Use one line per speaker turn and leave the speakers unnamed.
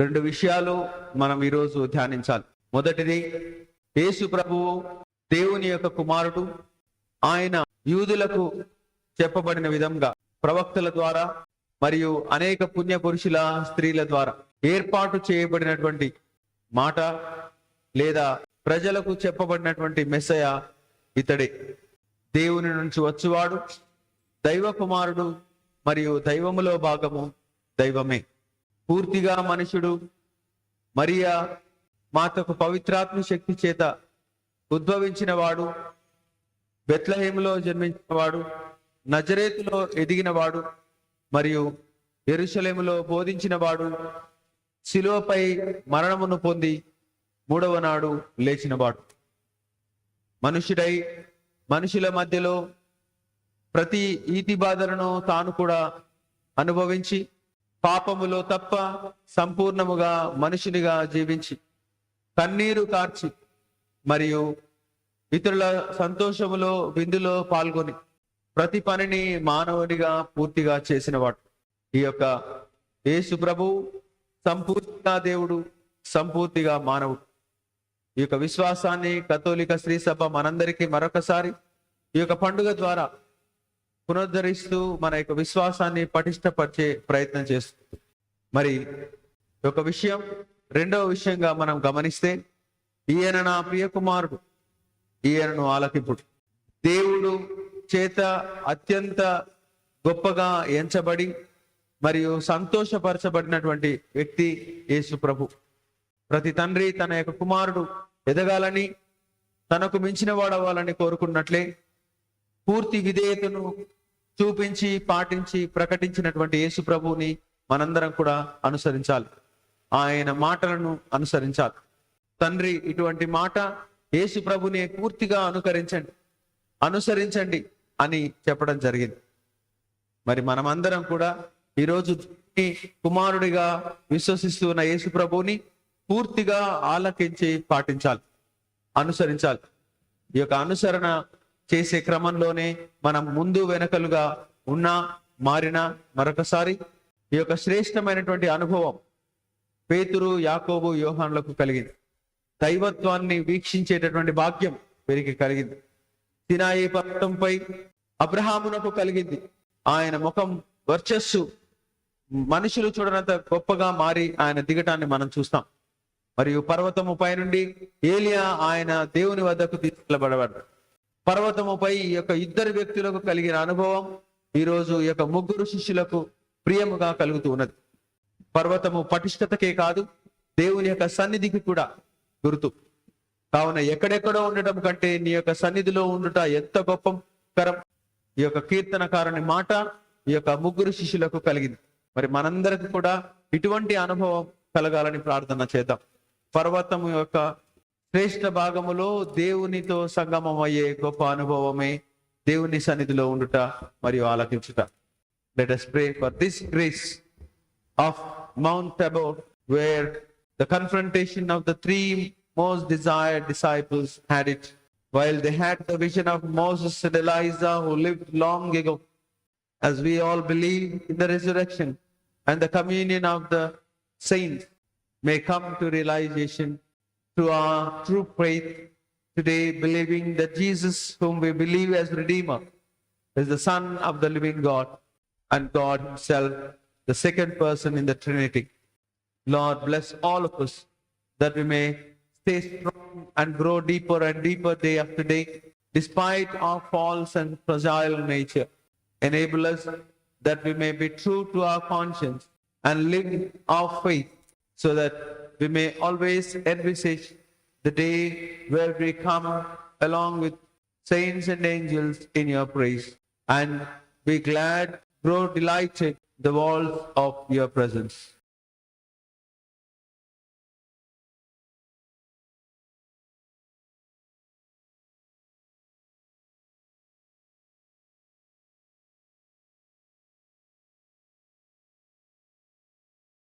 రెండు విషయాలు మనం ఈరోజు ధ్యానించాలి. మొదటిది యేసు ప్రభువు దేవుని యొక్క కుమారుడు ఆయన యూదులకు చెప్పబడిన విధంగా ప్రవక్తల ద్వారా మరియు అనేక పుణ్య పురుషుల స్త్రీల ద్వారా ఏర్పాటు చేయబడినటువంటి మాట లేదా ప్రజలకు చెప్పబడినటువంటి మెస్సయ ఇతడే. దేవుని నుంచి వచ్చువాడు దైవ కుమారుడు మరియు దైవములో భాగము దైవమే. పూర్తిగా మనుషుడు మరియా మాతకు పవిత్రాత్మ శక్తి చేత ఉద్భవించిన వాడు బెత్లహేములో జన్మించినవాడు నజరేతులో ఎదిగినవాడు మరియు ఎరుశలేములో బోధించినవాడు శిలువపై మరణమును పొంది మూడవ నాడు లేచినవాడు. మనుషుడై మనుషుల మధ్యలో ప్రతి ఈతి బాధలను తాను కూడా అనుభవించి పాపములో తప్ప సంపూర్ణముగా మనుషునిగా జీవించి కన్నీరు కార్చి మరియు ఇతరుల సంతోషములో విందులో పాల్గొని ప్రతి పనిని మానవునిగా పూర్తిగా చేసినవాడు. ఈ యొక్క యేసు ప్రభు సంపూర్తిగా దేవుడు సంపూర్తిగా మానవుడు. ఈ యొక్క విశ్వాసాన్ని కథోలిక స్త్రీ సభ మనందరికీ మరొకసారి ఈ యొక్క పండుగ ద్వారా పునరుద్ధరిస్తూ మన యొక్క విశ్వాసాన్ని పటిష్టపరిచే ప్రయత్నం చేస్తుంది. మరి ఒక విషయం రెండవ విషయంగా మనం గమనిస్తే ఈయన నా ప్రియ కుమారుడు ఈయనను ఆలకింపుడు. దేవుడు చేత అత్యంత గొప్పగా ఎంచబడి మరియు సంతోషపరచబడినటువంటి వ్యక్తి యేసు ప్రభు. ప్రతి తండ్రి తన యొక్క కుమారుడు ఎదగాలని తనకు మించిన వాడవ్వాలని కోరుకున్నట్లే పూర్తి విధేయతను చూపించి పాటించి ప్రకటించినటువంటి యేసు ప్రభువుని మనందరం కూడా అనుసరించాలి. ఆయన మాటలను అనుసరించాలి. తండ్రి ఇటువంటి మాట యేసు ప్రభుని పూర్తిగా అనుకరించండి. అనుసరించండి అని చెప్పడం జరిగింది. మరి మనమందరం కూడా ఈరోజు కుమారుడిగా కుమారుడిగా విశ్వసిస్తున్న యేసు ప్రభువుని పూర్తిగా ఆలకించి పాటించాలి. అనుసరించాలి. ఈ యొక్క అనుసరణ చేసే క్రమంలోనే మనం ముందు వెనకలుగా ఉన్నా మారినా మరొకసారి ఈ యొక్క శ్రేష్టమైనటువంటి అనుభవం పేతురు యాకోబు యోహాన్లకు కలిగింది. దైవత్వాన్ని వీక్షించేటటువంటి భాగ్యం వీరికి కలిగింది. తినాయి పర్వతంపై అబ్రహామునకు కలిగింది. ఆయన ముఖం వర్చస్సు మనుషులు చూడనంత గొప్పగా మారి ఆయన దిగటాన్ని మనం చూస్తాం. మరియు పర్వతము పై నుండి ఏలియా ఆయన దేవుని వద్దకు తీసుకెళ్ళబడబడ్డాడు పర్వతముపై ఈ యొక్క ఇద్దరు వ్యక్తులకు కలిగిన అనుభవం ఈ రోజు ఈ యొక్క ముగ్గురు శిష్యులకు ప్రియముగా కలుగుతూ ఉన్నది. పర్వతము పటిష్టతకే కాదు దేవుని యొక్క సన్నిధికి కూడా గుర్తు. కావున ఎక్కడెక్కడో ఉండటం కంటే నీ యొక్క సన్నిధిలో ఉండుట ఎంత గొప్ప కరం ఈ యొక్క కీర్తనకారుని మాట ఈ యొక్క ముగ్గురు శిష్యులకు కలిగింది. మరి మనందరికి కూడా ఇటువంటి అనుభవం కలగాలని ప్రార్థన చేద్దాం. పర్వతము యొక్క శ్రేష్ఠ భాగములో దేవునితో సంగమం అయ్యే గొప్ప అనుభవమే దేవుని సన్నిధిలో ఉండుట మరియు ఆలకించుట let us pray for this grace of Mount Tabor, where the confrontation of the three most desired disciples had it, while they had the vision of Moses and Elijah who lived long ago. As we all believe in the resurrection and the communion of the saints may come to realization through our true faith today, believing that Jesus, whom we believe as Redeemer, is the Son of the living God and God Himself, the second person in the Trinity. Lord, bless all of us that we may stay strong and grow deeper and deeper day after day, despite our false and fragile nature. Enable us that we may be true to our conscience and live our faith so that we may always envisage the day where we come along with saints and angels in your praise and be glad, grow delighted the walls of your presence.